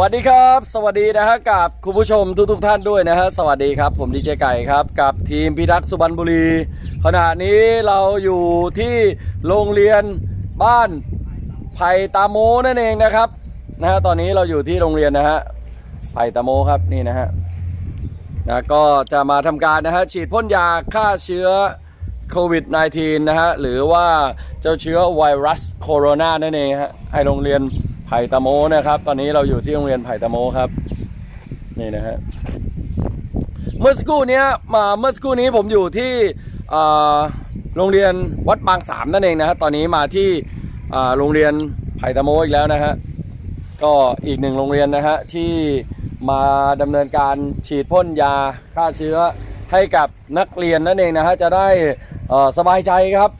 วัสดีครับ สวัสดีนะฮะกับคุณผู้ชมทุกทท่านด้วยนะฮะสวัสดีครับ ผมดีเจไก่ครับกับทีมพิทักษ์สุพรรณบุรี ขณะนี้เราอยู่ที่โรงเรียนบ้านไผ่ตาโมนั่นเองนะครับนะฮะตอนนี้เราอยู่ที่โรงเรียนนะฮะไผ่ตาโมครับนี่นะฮะนะก็จะมาทำการนะฮะฉีดพ่นยาฆ่าเชื้อโควิด -19 นะฮะหรือว่าเจ้าเชื้อไวรัสโคโรนานั่นเองฮะให้โรงเรียน ไผ่ตะโมนะครับ ตอนนี้เราอยู่ที่โรงเรียนไผ่ตะโมครับ นี่นะฮะเมื่อสักครู่นี้มาเมื่อสักครู่นี้ผมอยู่ที่โรงเรียนวัดบางสามนั่นเองนะฮะตอนนี้มาที่โรงเรียนไผ่ตะโมอีกแล้วนะฮะก็อีกหนึ่งโรงเรียนนะฮะที่มาดำเนินการฉีดพ่นยาฆ่าเชื้อให้กับนักเรียนนั่นเองนะฮะจะได้สบายใจครับ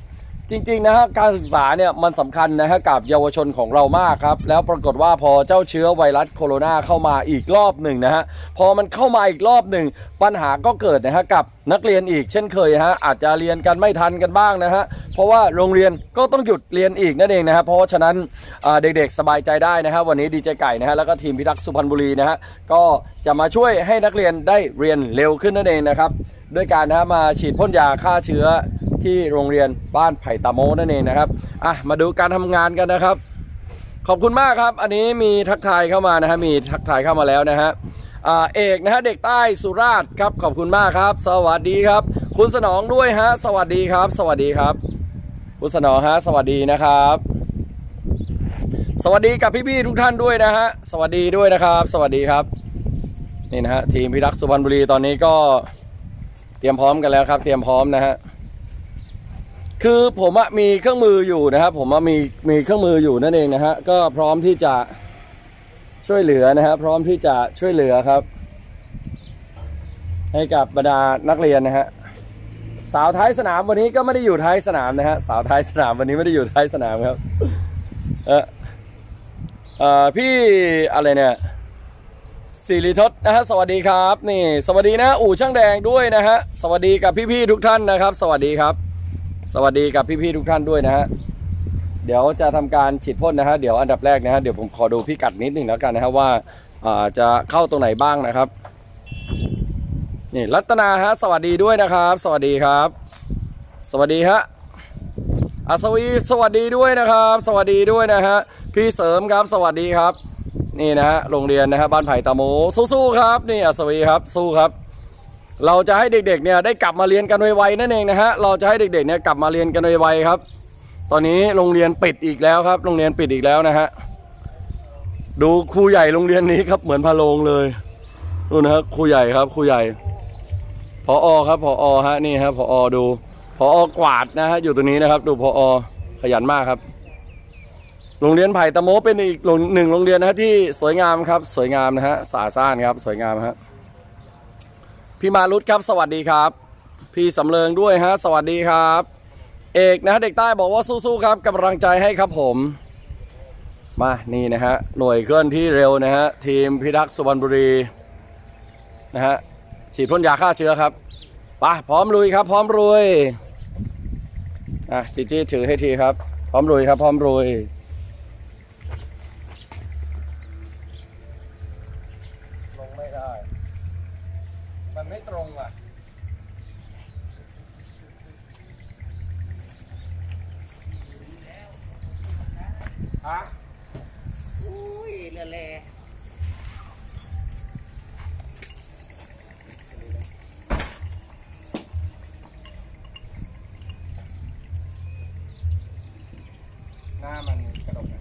จริงๆนะฮะการศึกษาเนี่ยมันสำคัญนะฮะกับเยาวชนของเรามากครับ แล้วปรากฏว่าพอเจ้าเชื้อไวรัสโคโรนาเข้ามาอีกรอบหนึ่งนะฮะพอมันเข้ามาอีกรอบหนึ่งปัญหาก็เกิดนะฮะกับนักเรียนอีกเช่นเคยฮะอาจจะเรียนกันไม่ทันกันบ้างนะฮะเพราะว่าโรงเรียนก็ต้องหยุดเรียนอีกนั่นเองนะฮะเพราะฉะนั้นเด็กๆสบายใจได้นะฮะวันนี้ดีเจไก่นะฮะแล้วก็ทีมพิทักษ์สุพรรณบุรีนะฮะก็จะมาช่วยให้นักเรียนได้เรียนเร็วขึ้นนั่นเองนะครับ ด้วยการนะมาฉีดพ่นยาฆ่าเชื้อที่โรงเรียนบ้านไผ่ตาโมนั่นเองนะครับอะมาดูการทำงานกันนะครับ ขอบคุณมากครับ อันนี้มีทักทายเข้ามานะฮะมีทักทายเข้ามาแล้วนะฮะเอกนะฮะเด็กใต้สุราษฎร์ครับขอบคุณมากครับ สวัสดีครับ คุณสนองด้วยฮะสวัสดีครับ สวัสดีครับ คุณสนองฮะสวัสดีนะครับ สวัสดีกับพี่ๆทุกท่านด้วยนะฮะสวัสดีด้วยนะครับ สวัสดีครับนี่นะฮะทีมพิทักษ์สุพรรณบุรีตอนนี้ก็ รียมพร้อมกันแล้วครับ เตรียมพร้อมนะฮะคือผมอะมีเครื่องมืออยู่นะครับ ผมอะมีมีเครื่องมืออยู่นั่นเองนะฮะก็พร้อมที่จะช่วยเหลือนะฮะพร้อมที่จะช่วยเหลือครับ ให้กับบรรดานักเรียนนะฮะสาวท้ายสนามวันนี้ก็ไม่ได้อยู่ท้ายสนามนะฮะสาวท้ายสนามวันนี้ไม่ได้อยู่ท้ายสนามครับเออเออพี่อะไรเนี่ย สิริทศนะฮะสวัสดีครับ นี่ สวัสดีนะอู่ช่างแดงด้วยนะฮะสวัสดีกับพี่ๆทุกท่านนะครับ สวัสดีครับ สวัสดีกับพี่ๆทุกท่านด้วยนะฮะเดี๋ยวจะทำการฉีดพ่นนะฮะเดี๋ยวอันดับแรกนะฮะเดี๋ยวผมขอดูพิกัดนิดหนึ่งแล้วกันนะครับว่าอ่าจะเข้าตรงไหนบ้างนะครับนี่รัตนาฮะสวัสดีด้วยนะครับ สวัสดีครับ สวัสดีฮะอัศวีสวัสดีด้วยนะครับ สวัสดีด้วยนะฮะพี่เสริมครับสวัสดีครับ นี่นะฮะโรงเรียนนะฮะบ้านไผ่ตาโมสู้ๆครับ นี่อัศวีครับสู้ครับ เราจะให้เด็กๆเนี่ยได้กลับมาเรียนกันไวๆนั่นเองนะฮะเราจะให้เด็กๆเนี่ยกลับมาเรียนกันไวๆครับ ตอนนี้โรงเรียนปิดอีกแล้วครับ โรงเรียนปิดอีกแล้วนะฮะดูครูใหญ่โรงเรียนนี้ครับเหมือนพะโลงเลยดูนะครับครูใหญ่ครับครูใหญ่พออครับพออฮะนี่ครับพออดูพออกวาดนะฮะอยู่ตรงนี้นะครับ ดูพออขยันมากครับ โรงเรียนไผ่ตะโมเป็นอีกหนึ่งโรงเรียนนะที่สวยงามครับ สวยงามนะฮะสะอาดสะอ้านครับ สวยงามฮะพี่มารุตครับ สวัสดีครับ พี่สำเริงด้วยฮะ สวัสดีครับ เอกนะะเด็กใต้บอกว่าสู้ๆครับกำลังใจให้ครับผม มานี่นะฮะหน่วยเคลื่อนที่เร็วนะฮะทีมพิทักษ์สุพรรณบุรีนะฮะฉีดพ่นยาฆ่าเชื้อครับไปพร้อมลุยครับ พร้อมรุยอะจีจี้ถือให้ทีครับ พร้อมรุยครับ พร้อมรุยลงไม่ได้ มันไม่ตรงอะ ฮะ อุ้ยเละแล หน้ามันกระดกอะ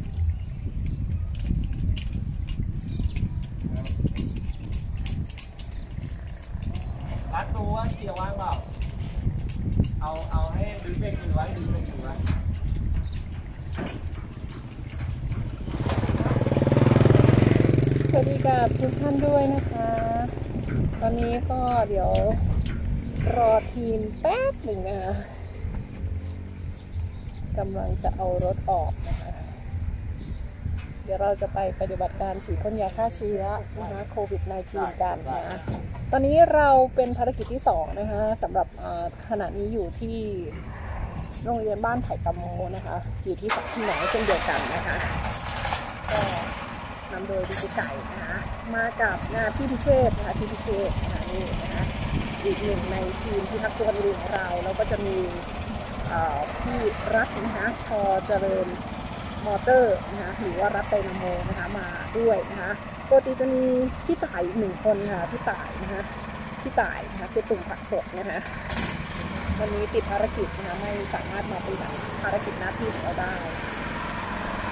รัดตัวเกี่ยวว่างเปล่า เอา เอาให้ดึงเบรกมือไว้ดึงเบรกมือไว้ สวัสดีกับทุกท่านด้วยนะคะ ตอนนี้ก็เดี๋ยวรอทีมแป๊บหนึ่งนะคะกำลังจะเอารถออกนะคะ เดี๋ยวเราจะไปปฏิบัติการฉีดพ่นยาฆ่าเชื้อนะคะโควิด -19 กันนะตอนนี้เราเป็นภารกิจที่สองนะคะสำหรับขณะนี้อยู่ที่โรงเรียนบ้านไผ่ตะโมนะคะ อยู่ที่สักที่ไหนเช่นเดียวกันนะคะ ก็นำโดยดิจิไก่นะคะ มากับนาพี่พิเชษนะคะพี่พิเชษนะคะนี่นะคะอีกหนึ่งในทีมที่ทักส่วนบุรีของเราแล้วก็จะมีพี่รัฐนะคะชอเจริญมอเตอร์นะคะหรือว่ารัฐไดนาโมนะคะมาด้วยนะคะปกติจะมีพี่ต่ายอีกหนึ่งคนค่ะพี่ต่ายนะคะพี่ต่ายนะคะคือตุ่มผักสดนะคะวันนี้ติดภารกิจนะคะไม่สามารถมาปฏิบัติภารกิจหน้าที่ของเราได้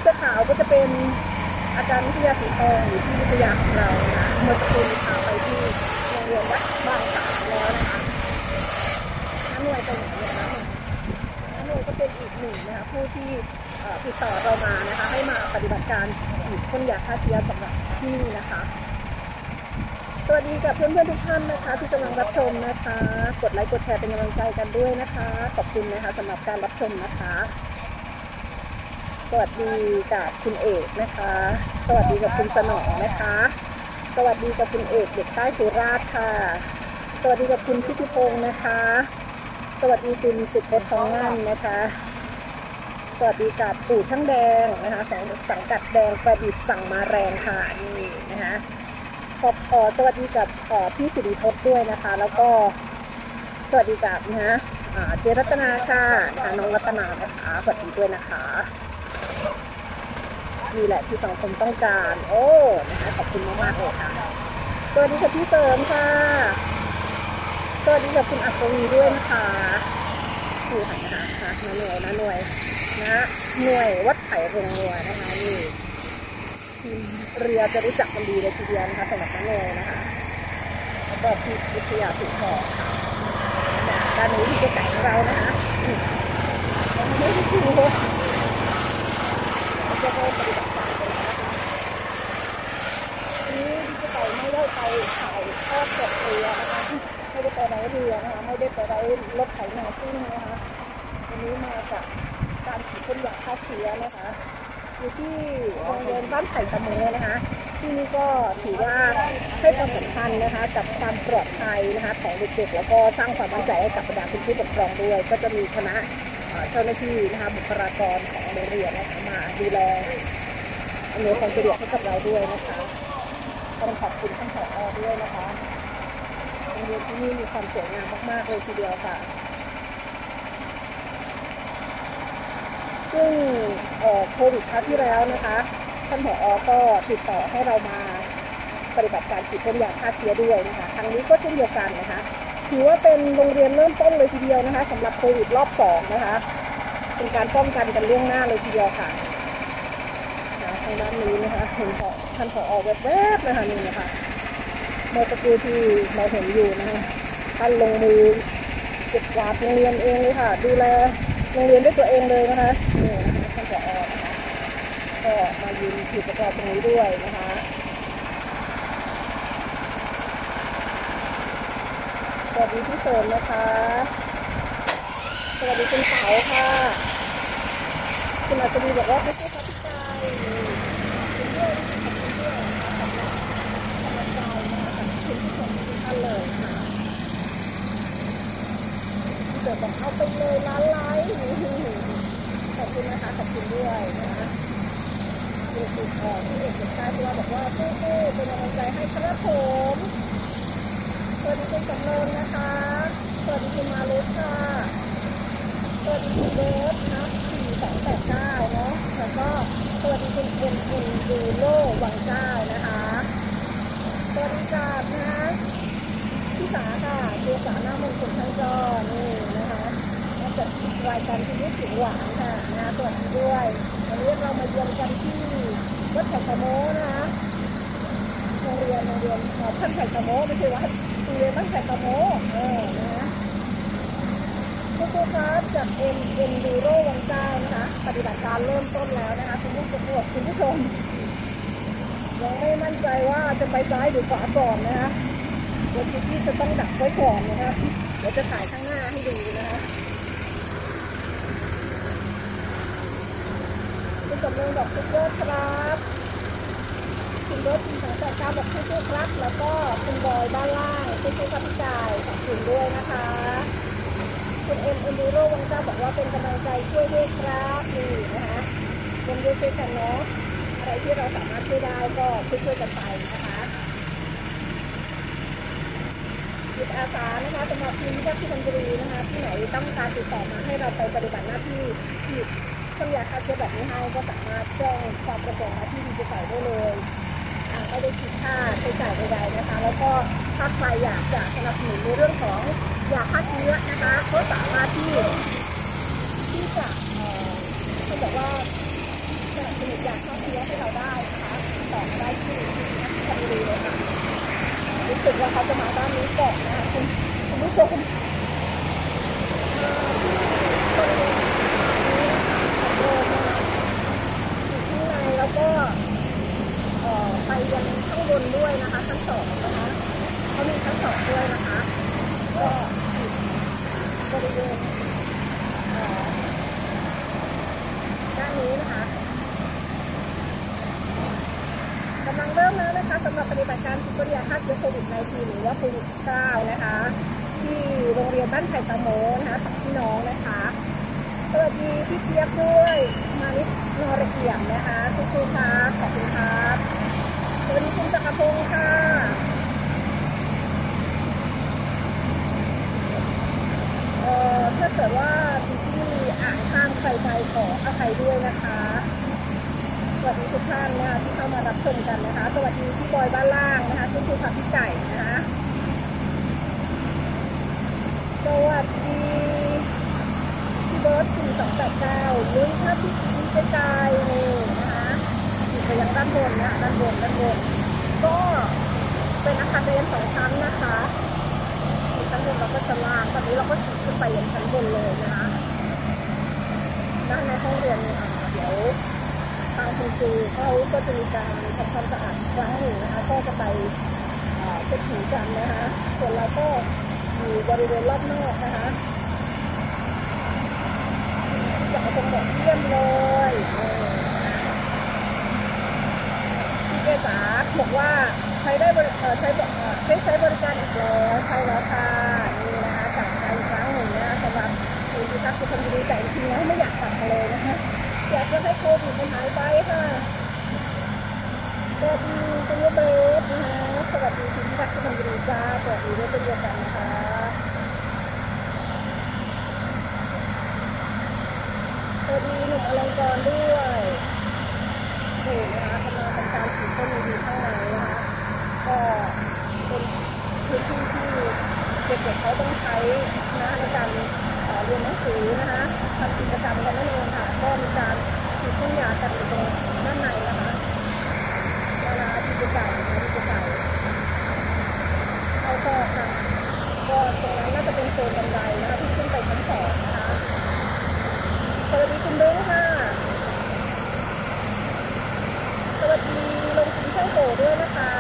เสื้อขาวก็จะเป็น อาจารย์วิทยาสีทองหรือที่วิทยาของเรานะเมื่อสักครู่นี้พาไปที่โรงเรียนวัดบางสาวแล้วนะคะน้าหน่วยเป็นอย่างไรนะน้าหน่วยก็เป็นอีกหนึ่งนะคะผู้ที่ติดต่อเรามานะคะ ให้มาปฏิบัติการฉีดพ่นยาฆ่าเชื้อสำหรับที่นี่นะคะสวัสดีกับเพื่อนๆทุกท่านนะคะ ที่กำลังรับชมนะคะ กดไลค์กดแชร์เป็นกำลังใจกันด้วยนะคะ ขอบคุณนะคะสำหรับการรับชมนะคะ สวัสดีกับคุณเอกนะคะ สวัสดีกับคุณสนองนะคะ สวัสดีกับคุณเอกเด็กใต้สุราษฎร์ค่ะ สวัสดีกับคุณพิธิพงศ์นะคะ สวัสดีคุณสุพจน์ทองงามนะคะ สวัสดีกับปู่ช่างแดงนะคะสังสังกัดแดงประดิษฐ์สั่งมาแรงค่ะนี่นะคะขอบขอสวัสดีกับเอ่อพี่สิริพจน์ด้วยนะคะ แล้วก็สวัสดีกับนะฮะเจรัตนาค่ะนะคะน้องรัตนานะคะสวัสดีด้วยนะคะ นี่แหละที่สังคมต้องการ โอ้นะคะขอบคุณมากๆเลยค่ะสวัสดีกับพี่เสริมค่ะสวัสดีกับคุณอัศวีด้วยนะคะนี่ค่ะนะคะนะหน่วยนะหน่วยนะหน่วยวัดไผ่โรงงัวนะคะนี่ทีมเรือจะรู้จักกันดีเลยทีเดียวนะคะสำหรับน้าเนยนะคะแล้วก็พี่วิทยาสุนทรค่ะด้านนี้ที่จะแต่งเรานะคะไม่ได้ดู จะได้ปฏิบัติการกันแล้วนะคะทีนี้ที่จะไปไม่ได้ไปถ่ายทอดสดเรือนะคะ ไม่ได้ไปไร้เรือนะคะ ไม่ได้ไปไร้รถไถนาซิ่งนะคะวันนี้มาจากการฉีดพ่นยาฆ่าเชื้อนะคะอยู่ที่โรงเรียนบ้านไผ่ตะเมนะคะ ที่นี่ก็ถือว่าให้ความสำคัญนะคะกับความปลอดภัยนะคะของเด็กๆแล้วก็สร้างความมั่นใจให้กับบรรดาคุณผู้ปกครองด้วย ก็จะมีคณะ เจ้าหน้าที่นะคะบุคลากรของโรงเรียนนะคะมาดูแลอำนวยความสะดวกให้กับเราด้วยนะคะต้องขอบคุณท่านผอด้วยนะคะโรงเรียนที่นี่มีความสวยงามมากๆเลยทีเดียวค่ะ ซึ่งโควิดครั้งที่แล้วนะคะท่านผอก็ติดต่อให้เรามาปฏิบัติการฉีดพ่นยาฆ่าเชื้อด้วยนะคะครั้งนี้ก็เช่นเดียวกันนะคะ ถือว่าเป็นโรงเรียนเริ่มต้นเลยทีเดียวนะคะสำหรับโควิดรอบสองนะคะ เป็นการป้องกันกันล่วงหน้าเลยทีเดียวค่ะทางด้านนี้นะคะเห็นผอท่านผอออกแวบๆนะคะนี่นะคะเมื่อสักครู่ที่เราเห็นอยู่นะคะท่านลงมือเก็บกวาดโรงเรียนเองเลยค่ะ ดูแลโรงเรียนด้วยตัวเองเลยนะคะนี่นะคะท่านผอนะคะก็มายืนถือประกอบตรงนี้ด้วยนะคะ วัสดีพี่เสริมนะคะ สวัสดีคุณเต๋าค่ะ คุณอาจจะมีบอกว่าไม่ใช่ครับพี่กายคุณด้วยขอบคุณด้วยนะคะสำหรับกำลังใจนะคะขอบคุณผู้ชมทุกท่านเลยค่ะพี่เสริมบอกเอาไปเลยล้านไลค์ขอบคุณนะคะขอบคุณด้วยนะคะดูสุดออกที่เอกเห็นใต้ตัวบอกว่าสู้ๆเป็นกำลังใจให้ครับผม วัสดีคุณสำเริงนะคะ สวัสดีคุณมาลุค่ะสวัสดีคุณเบิร์ดนะสี่สองแปดเก้าเนาะ แล้วก็สวัสดีคุณเอ็นเอ็นดูโลวังเจ้านะคะสวัสดีจ้านะพี่สาค่ะคือสาหน้ามงคลช่างจอนี่นะคะมาจัดรายการชีวิตถึงหวานค่ะนะสวัสดีด้วยวันนี้เรามาเยือนกันที่วัดไผ่ตะโมนะคะโรงเรียนโรงเรียนเอ่อท่านไผ่ตะโมไม่ใช่วัด เรียนบ้านไผ่ตะโมเออนะคุณครูครับจากเอ็มเอ็นดูโรวังเจ้านะคะ ปฏิบัติการเริ่มต้นแล้วนะคะคุณผู้ชมคุณผู้ชมยังไม่มั่นใจว่าจะไปซ้ายหรือขวาก่อนนะคะเดี๋ยวพี่จะต้องดักไว้ก่อนนะคะเดี๋ยวจะถ่ายข้างหน้าให้ดูนะคะคุณสำเริงบอกคุณโยศครับ คุณโยศคุณสองแปดเก้าบอกคุณสู้ครับ แล้วก็คุณบอยบ้านล่างคุณสู้ครับพี่จ่ายขอบคุณด้วยนะคะ คุณเอ็มเอ็นดูโรวังเจ้าบอกว่าเป็นกำลังใจช่วยด้วยครับนี่นะคะเป็นด้วยช่วยกันเนาะอะไรที่เราสามารถช่วยได้ก็ช่วยๆกันไปนะคะจิตอาสานะคะสำหรับทีมที่ที่ชลบุรีนะคะที่ไหนต้องการติดต่อมาให้เราไปปฏิบัติหน้าที่ที่ต้นยาฆ่าเชื้อแบบนี้ให้ก็สามารถแจ้งความประสงค์มาที่ดีเจไก่ได้เลย ไม่ได้คิดค่าใช้จ่ายใดๆนะคะ แล้วก็ถ้าใครอยากจะสนับสนุนในเรื่องของยาฆ่าเชื้อนะคะก็สามารถที่ที่จะเอ่อเขาบอกว่าสนับสนุนยาฆ่าเชื้อให้เราได้นะคะต่อมาได้ที่นักบุรีเลยค่ะรู้สึกว่าเขาจะมาด้านนี้ก่อนนะคะคุณคุณผู้ชมเอ่อที่บริเวณนี้นะคะของโรงนะข้างในแล้วก็ ยังข้างบนด้วยนะคะชั้นสองนะคะเขามีชั้นสองด้วยนะคะก็บริเวณอ่อด้านนี้นะคะกำลังเริ่มแล้วนะคะสำหรับปฏิบัติการสุขยาฆ่าเชื้อโควิด -19 หรือว่าโควิด -19 นะคะ ที่โรงเรียนบ้านไผ่ตะโมนะคะสองพี่น้องนะคะสวัสดีพี่เจี๊ยบด้วยมานิดนอระเกียมนะคะทุกทุกครับขอบคุณครับ วัสดีคุณจักรพงศ์ค่ะ เอ่อถ้าเกิดว่าที่อ่านข้ามใครไปขออภัยด้วยนะคะสวัสดีทุกท่านนะคะที่เข้ามารับชมกันนะคะ สวัสดีพี่บอยบ้านล่างนะคะคุณครูค่ะพี่ไก่นะคะสวัสดีพี่เบิร์ตสี่สองแปดเก้าลุยถ้าพี่พีจะกายนี่นะคะอยู่ ไปยังด้านบนนะด้านบนด้านบนก็เป็นอาคารเรียนสองชั้นนะคะชั้นบนเราก็ชั้นล่างตอนนี้เราก็ฉีดขึ้นไปยังชั้นบนเลยนะคะด้านในห้องเรียนเดี๋ยวทางคุณครูเขาก็จะมีการทำความสะอาดครั้งหนึ่งนะคะก็จะไปเช็ดถูกันนะคะส่วนเราก็อยู่บริเวณรอบนอกนะคะอยากเอาตรงแบบเยี่ยมเลยเออพี่เก ษาบอกว่าใช้ได้บริใช้บเอ่ใช้บริการอีกแล้วใช่แล้วค่ะนี่นะคะกลับมาอีกครั้งหนึ่งนะคะสำหรับคุณพิทักษ์สุพรรณบุรีแต่จริงๆแล้วไม่อยากกลับมาเลยนะคะอยากจะให้โควิดมันหายไปค่ะสวัสดีคุณเบสนะคะสวัสดีคุณพิทักษ์สุพรรณบุรีจ้าสวัสดีด้วยเช่นเดียวกันนะคะสวัสดีหนุ่มอลังกรด้วยนี่นะค ถึงต้นอยู่ข้างในนะคะก็เป็นพื้นที่ที่เด็กๆเขาต้องใช้นะในการเรียนหนังสือนะคะทำกิจกรรมกันนั่นเองค่ะ ก็มีการฉีดพ่นยากันอยู่ตรงด้านในนะคะเวลาที่จะจ่ายนะคะที่จะจ่ายเขาก็ค่ะก็ตรงนั้นน่าจะเป็นโซนบันไดนะคะที่ขึ้นไปชั้นสองนะคะ สวัสดีคุณเบ้งค่ะ สวัสดีลงทุนช่างโตด้วยนะคะ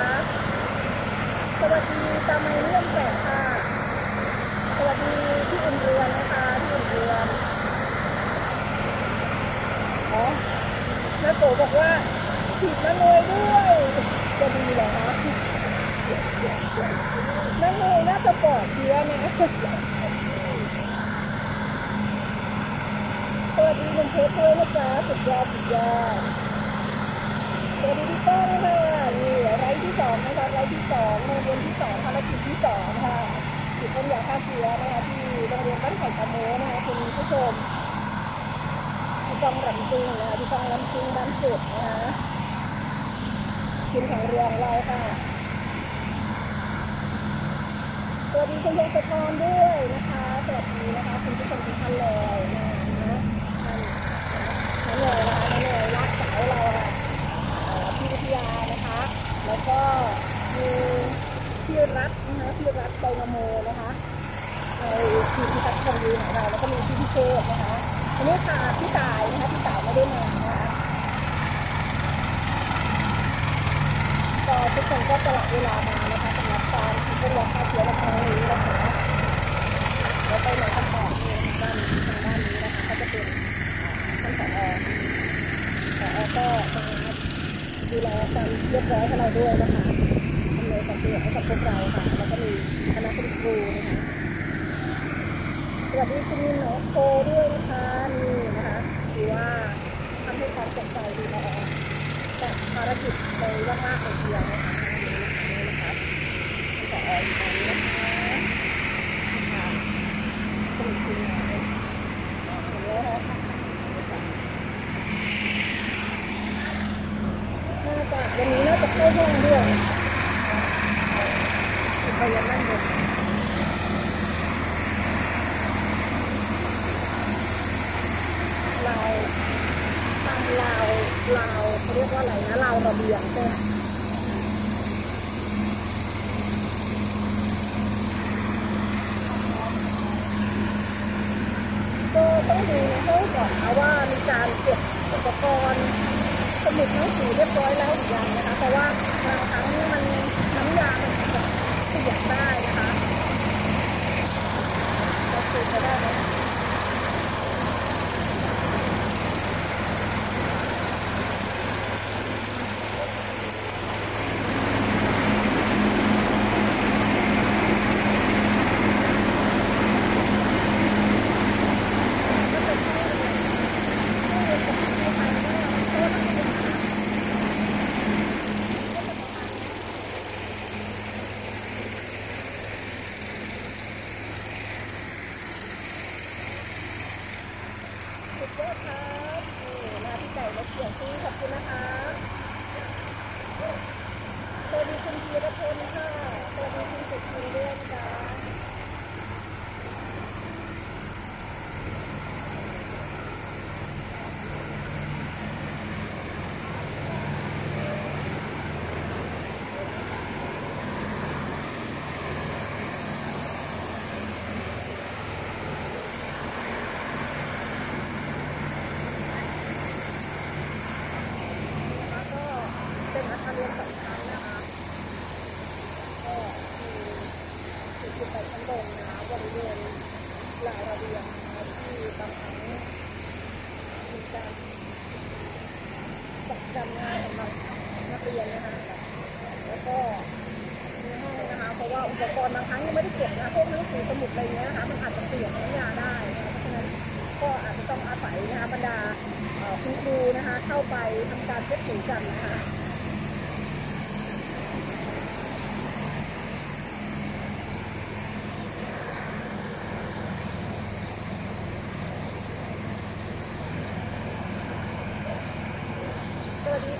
สวัสดีตาไมเลื่อมแปดค่ะ สวัสดีพี่อุ่นเรือนนะคะพี่อุ่นเรือนอ๋อน้าโตบอกว่าฉีดน้ำเนยด้วย จะดีเหรอคะน้ำเนยน่าจะปลอดเชื้อนะ สวัสดีคุณเพชรด้วยนะจ๊ะสุดยอดสุดยอดสวัสดีพี่ป้องค่ะนี่ไลฟ์ที่สองนะคะไลฟ์ที่สองโรงเรียนที่สองภารกิจที่สองค่ะจิตปัญญาฆ่าเชื้อ นะคะที่โรงเรียนบ้านไผ่ตะโมนะคะคุณผู้ชมที่ต้องรำจึงนะคะที่ต้องรำจึงด้านสุดนะคะทีมแข่งเรือของเราค่ะสวัสดีคุณพงศธรด้วยนะคะสวัสดีนะคะคุณผู้ชมทุกท่านเลยนะนะท่านนะน้าเหนื่อยนะคะน้าเหนื่อยรักสาวเราค่ะพี่วิทยานะคะ แล้วก็มีพี่รัฐนะคะพี่รัฐไดนาโมนะคะ ในทีมพิทักษ์คอมยูของเราแล้วก็มีพี่พิเชษนะคะวันนี้ค่ะพี่ตายนะคะพี่ตายไม่ได้มานะคะก็ทุกคนก็สละเวลามานะคะสำหรับการที่เป็นวันฆ่าเชื้อในครั้งนี้นะคะแล้วไปไหนกันต่อนี่ด้านทางด้านนี้นะคะก็จะเป็นท่านผอผอก็มาดูแลความเรียบร้อยให้เราด้วยนะคะอำนวยความสะดวกให้กับพวกเราค่ะแล้วก็มีคณะครูนะคะ วัสดีคุณมินหนอโคด้วยนะคะนี่นะคะถือว่าทำให้ความสนใจดูแลแบบารกิจเลยมากๆเลยทีเดียวนะคะนี่นะครับขอออยู่ตรงนี้นะคะนะคะสนุกจริงเลยเห็นแล้วนะคะน่าจะวันนี้น่าจะเข้าห้องด้วยไปยังนั่งบนเราตามลาวลาวเขาเรียกว่า อะไรนะลาระเบียงใช่ไหมก็ต้องดูในห้องก่อนนะว่ามีการเก็บอุปกรณ์สมุดหนังสือเรียบร้อยแล้วหรือยังนะคะ เพราะว่าบางครั้งมันน้ำยามันอาจจะเปียได้นะคะเราคุยกันได้ไหม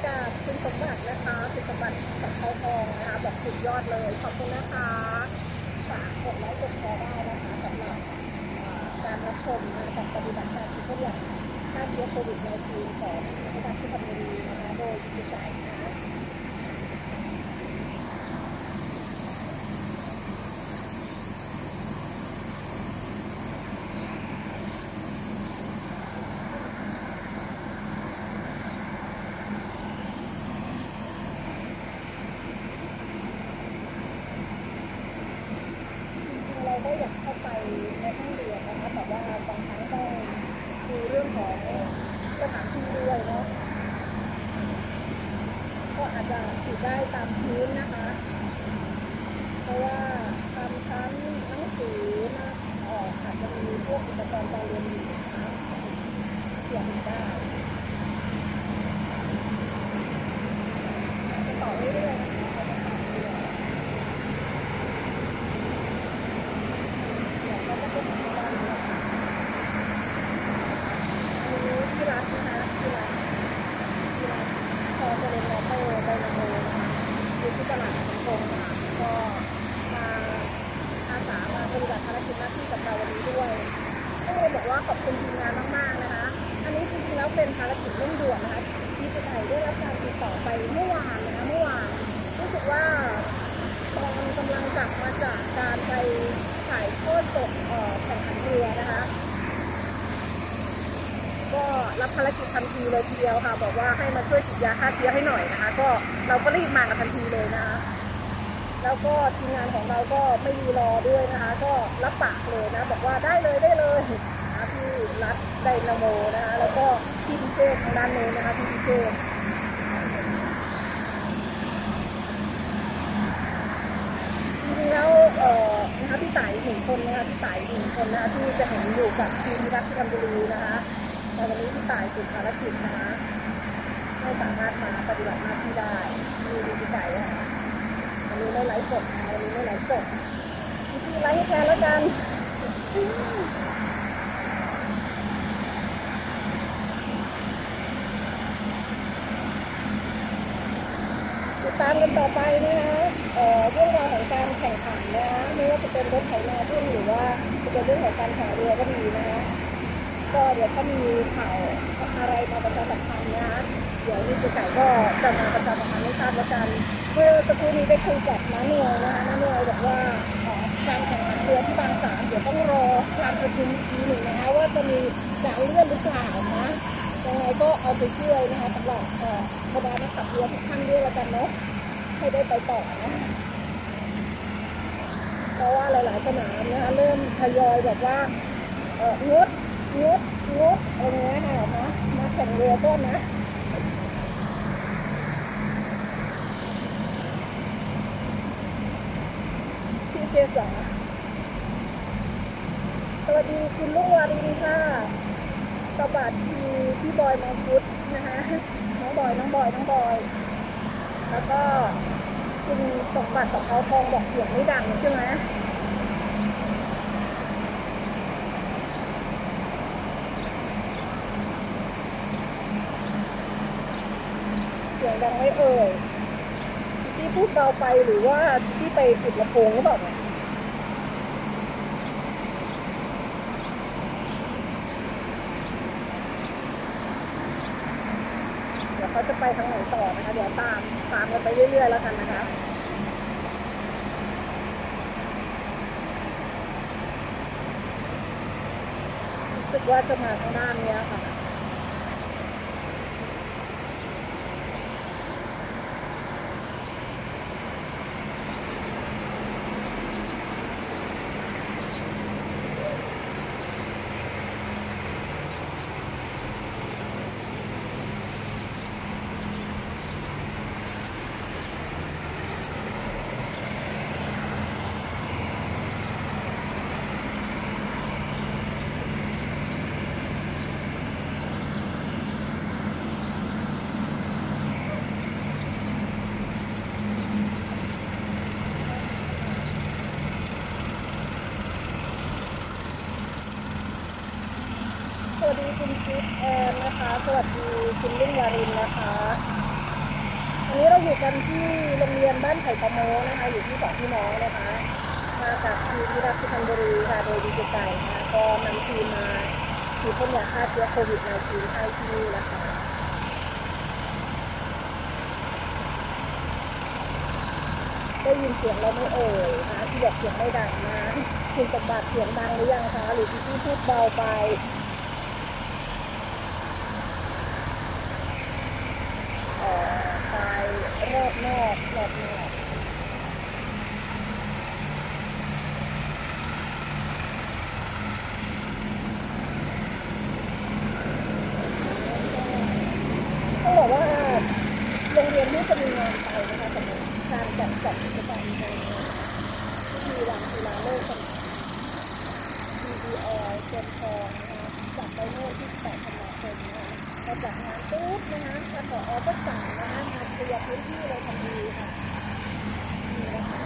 จากคุณสมบัตินะคะคุณสมบัติกับเขาทองนะคะบอกสุดยอดเลยขอบคุณนะคะฝากกดไลค์กดแชร์ได้นะคะสำหรับการรับชมการปฏิบัติการที่เขาเรียกฆ่าเชื้อโควิด -19 ของรัฐบาลที่ทำบุรีนะคะโดยคุณจ่ายนะคะ เราก็อยากเข้าไปในห้องเรียนนะคะแต่ว่าบางครั้งต้องดูเรื่องของสถานที่ด้วยเนาะก็ อาจจะติดได้ตามพื้นนะคะ เพราะว่าตามชั้นหนังสือนะออกอาจจะมีพวกอุปกรณ์การเรียนอยู่นะคะเสียงได้ต่อเรื่อยๆนะคะ เราก็เป็นที่ร้านนะคะอันนี้ที่ร้านนะคะที่ร้านที่ร้านพอจะเรียนมอเตอร์ไดนาโมนะคะอยู่ที่ตลาดสังคมค่ะก็มาอาสามาปฏิบัติภารกิจหน้าที่กับเราวันนี้ด้วยก็เลยบอกว่าขอบคุณทีมงานมากๆนะคะ อันนี้จริงๆแล้วเป็นภารกิจเร่งด่วนนะคะที่จะไทยได้รับการติดต่อไปเมื่อวานนะคะเมื่อวานรู้สึกว่า ตอนกำลังกลับมาจากการไปถ่ายทอดสดเอ่อแข่งขันเรือนะคะ ก็ รับภารกิจทันทีเลยทีเดียวค่ะ บอกว่าให้มาช่วยฉีดยาฆ่าเชื้อให้หน่อยนะคะ ก็เราก็รีบมากันทันทีเลยนะคะแล้วก็ทีมงานของเราก็ไม่รีรอด้วยนะคะ ก็รับปากเลยนะ บอกว่าได้เลยได้เลยนะที่รัฐไดนาโมนะคะ แล้วก็พี่พิเชษทางด้านโน้นนะคะพี่พิเชษแล้วเอ่อนะคะพี่ต่ายหนึ่งคนนะคะพี่ต่ายอีกหนึ่งคนนะคะที่จะเห็นอยู่กับทีมรัฐที่ทำบุรีนะคะ แต่วันนี้พี่ต่ายติดภารกิจนะคะไม่สามารถมาปฏิบัติหน้าที่ได้มีดีใจค่ะอันนี้ไม่ไลฟ์สดนะคะอันนี้ไม่ไลฟ์สดพี่ไลฟ์ให้แทนแล้วกันติดตามกันต่อไปนะคะเออเรื่องราวของการแข่งขันนะคะไม่ว่าจะเป็นรถไถนาทุ่นหรือว่าจะเป็นเรื่องของการแข่งเรือก็ดีนะคะ ก็เดี๋ยวถ้ามีข่าวอะไรมาประชาสัมพันธ์นะคะเดี๋ยวนี่จ๊ไก่ก็จะมาประชาสัมพันธ์ให้ทราบแล้วกันเมื่อสักครู่นี้ได้คุยกับน้าเนยนะคะน้าเนยบอกว่าอ่อการแข่งขันเรือที่บางสามเดี๋ยวต้องรอการประชุมอีกทีหนึ่งนะคะว่าจะมีการเลื่อนหรือเปล่านะยังไงก็เอาไปช่วยนะคะสำหรับเอ่อบรรดานักขับเรือทุกท่านด้วยแล้วกันเนาะให้ได้ไปต่อนะเพราะว่าหลาย ๆ สนามนะคะเริ่มทยอยแบบว่าเอองด งดงดอะไรเงี้ยค่ะนะมาแข่งเรือก็นนะพี่เจสาสวัสดีคุณลุงวารินค่ะสวัสดีพี่บอยมังคุดนะคะน้องบอยน้องบอยน้องบอย แล้วก็คุณสมบัติของเขาทองบอกเสียงไม่ดังใช่ไหม สียงดังไม่เอ่ยที่พูดเบาไปหรือว่าที่ไปปิดลำโพงหรือเปล่าเนี่ยเดี๋ยวเขาจะไปทางไหนต่อนะคะ เดี๋ยวตามตามกันไปเรื่อย ๆ แล้วกันนะคะรู้สึกว่าจะมาทางด้านนี้ค่ะ สวัสดีคุณคิดแอนนะคะ สวัสดี คุณลุงวารินนะคะวันนี้เราอยู่กันที่โรงเรียนบ้านไผ่ตะโมนะคะ อยู่ที่สองพี่น้องนะคะ มาจากทีมที่รักสุพรรณบุรีค่ะโดยดีเจไก่นะคะก็นำทีมมาฉีดพ่นยาฆ่าเชื้อโควิด -19 ให้ที่นี่นะคะได้ยินเสียงเราไม่เอ่ยนะที่บอกเสียงไม่ดังนะ คุณสมบัติเสียงดังหรือยังคะ หรือพี่พูดเบาไป เอ่อตายรอบนอกรอบนอกต้องบอกว่าโรงเรียนนี้จะมีงานไปนะคะสำหรับการจัดจัดกิจกรรมในพิธีวันกีฬาโลกสมัย BBL เจนทองนะคะจัดไปเมื่อที่8ธันวาคมนะคะพอจัดงานปุ๊บนะคะทางผอก็สั่งนะคะมาเคลียร์พื้นที่เลยทันทีค่ะนี่นะคะ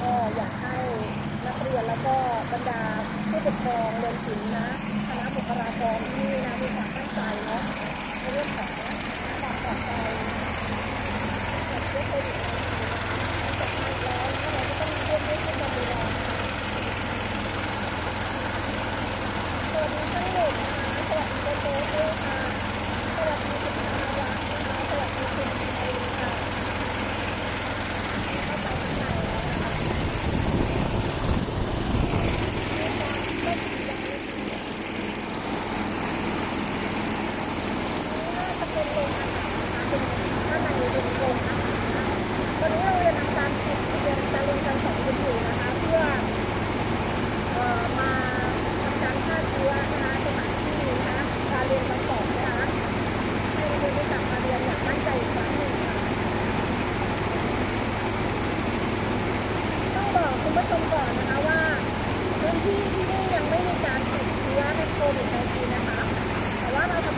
ก็อยากให้นักเรียนแล้วก็บรรดาผู้ปกครองรวมถึงนะคณะบุคลากรที่นะมีความตั้งใจเนาะในเรื่องของความปลอดภัย จากเชื้อโควิด19จากมาแล้วนะคะเราก็ต้องร่วมด้วยช่วยกันดูแลนะคะสวัสดีท่านหนึ่งนะคะสวัสดีโจโจ้ด้วยค่ะสวัสดีคุณธนารักษ์นะคะสวัสดีคุณพิมพ์ค่ะเข้าไปข้างในแล้วนะคะไม่ติดใจน่าจะเป็นโรงอาหารนะคะเป็นข้างในเป็นโรงอาหาร ตอนนี้เราเรียนทำการปิดเรียนการเรียนการสอนกันอยู่นะคะเพื่อ ด19นะคะ แต่ว่าเราจะ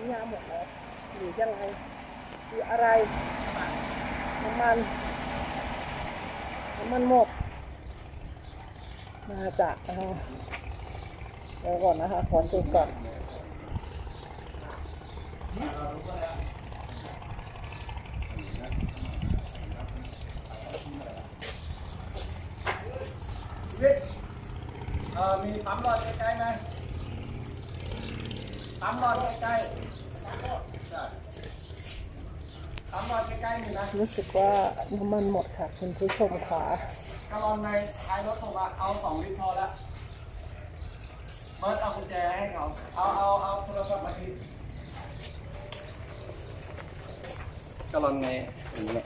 น้ำยาหมดแล้วหรือยังไงหรืออะไรน้ำมันน้ำมันหมด มาจากนะคะเดี๋ยวก่อนนะคะ ขอเช็คก่อนมีปั๊มหลอดใกล้ๆไหมปั๊มหลอดใกล้ๆใช่ปั๊มหลอด ใกล้ๆนี่นะรู้สึกว่าน้ำมันหมดค่ะคุณผู้ชมค่ะกะลอนในท้ายรถผมอะเอาสองลิตรพอแล้วเบิร์ดเอากุญแจให้เขาเอาเอาเอาโทรศัพท์มาทีกะลอนในอย่างเงี้ย